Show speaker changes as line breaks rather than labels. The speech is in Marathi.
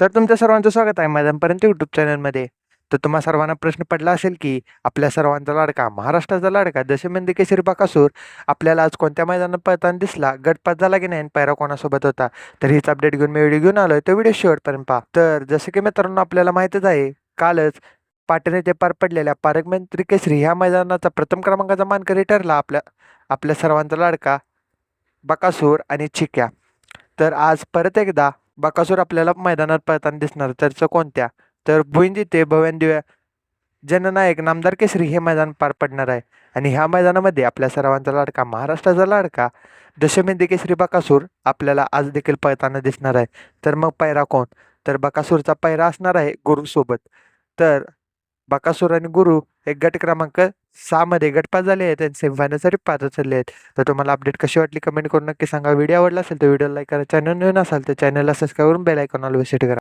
तर तुमच्या सर्वांचं स्वागत आहे मैदानपर्यंत यूट्यूब चॅनलमध्ये तर तुम्हा सर्वांना प्रश्न पडला असेल की आपल्या सर्वांचा लाडका महाराष्ट्राचा लाडका दशमेंदी केसरी बाकासूर आपल्याला आज कोणत्या मैदानात पळताना दिसला गटपात झाला की नाही पैरा कोणासोबत होता? तर हीच अपडेट घेऊन मी व्हिडिओ घेऊन आलोय. तो व्हिडिओ शेवटपर्यंत पहा. तर जसं की मित्रांनो आपल्याला माहितच आहे कालच पाटण येथे पार पडलेल्या पारकमंत्री केसरी ह्या मैदानाचा प्रथम क्रमांकाचा मानकरी ठरला आपल्या आपल्या सर्वांचा लाडका बकासूर आणि चिक्या. तर आज परत एकदा बकासूर आपल्याला मैदानात पळताना दिसणार. तर कोणत्या? तर भुईंज ते भव्यान जननायक नामदार केसरी हे मैदान पार पडणार आहे. आणि ह्या मैदानामध्ये आपल्या सर्वांचा लाडका महाराष्ट्राचा लाडका दशमेंदी केसरी बकासूर आपल्याला आज देखील पळताना दिसणार आहे. तर मग पैरा कोण? तर बकासूरचा पैरा असणार आहे गुरुसोबत. तर बकासूर आणि गुरु एक गट क्रमांक सहामध्ये गटपास झाले आहेत आणि सेमीफायनलसाठी पाच चालले आहेत. तर तुम्हाला अपडेट कशी वाटली कमेंट करून नक्की सांगा. व्हिडिओ आवडला असेल तर व्हिडिओ लाईक करा. चॅनल नवीन असाल तर चॅनलला सबस्क्राईब करून बेल आयकॉनला विजिट करा.